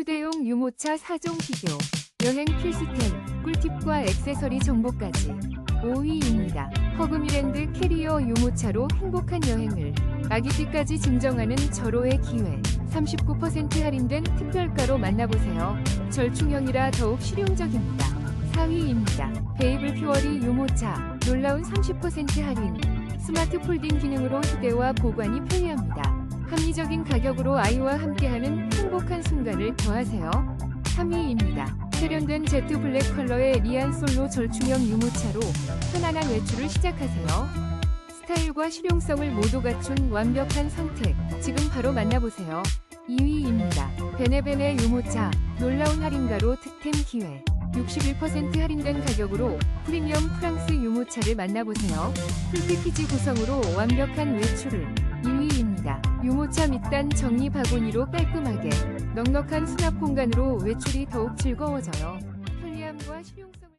휴대용 유모차 4종 비교, 여행 필수템, 꿀팁과 액세서리 정보까지 5위입니다. 허그미랜드 캐리어 유모차로 행복한 여행을 아기띠까지 증정하는 절호의 기회 39% 할인된 특별가로 만나보세요. 절충형이라 더욱 실용적입니다. 4위입니다. 베이블 퓨어리 유모차 놀라운 30% 할인 스마트 폴딩 기능으로 휴대와 보관이 편리합니다. 합리적인 가격으로 아이와 함께하는 행복한 순간을 더하세요. 3위입니다. 세련된 제트 블랙 컬러의 리안 솔로 절충형 유모차로 편안한 외출을 시작하세요. 스타일과 실용성을 모두 갖춘 완벽한 선택. 지금 바로 만나보세요. 2위입니다. 베네베네 유모차 놀라운 할인가로 득템 기회. 61% 할인된 가격으로 프리미엄 프랑스 유모차를 만나보세요. 풀 패키지 구성으로 완벽한 외출을 2위입니다. 유모차 밑단 정리 바구니로 깔끔하게 넉넉한 수납 공간으로 외출이 더욱 즐거워져요. 편리함과 실용성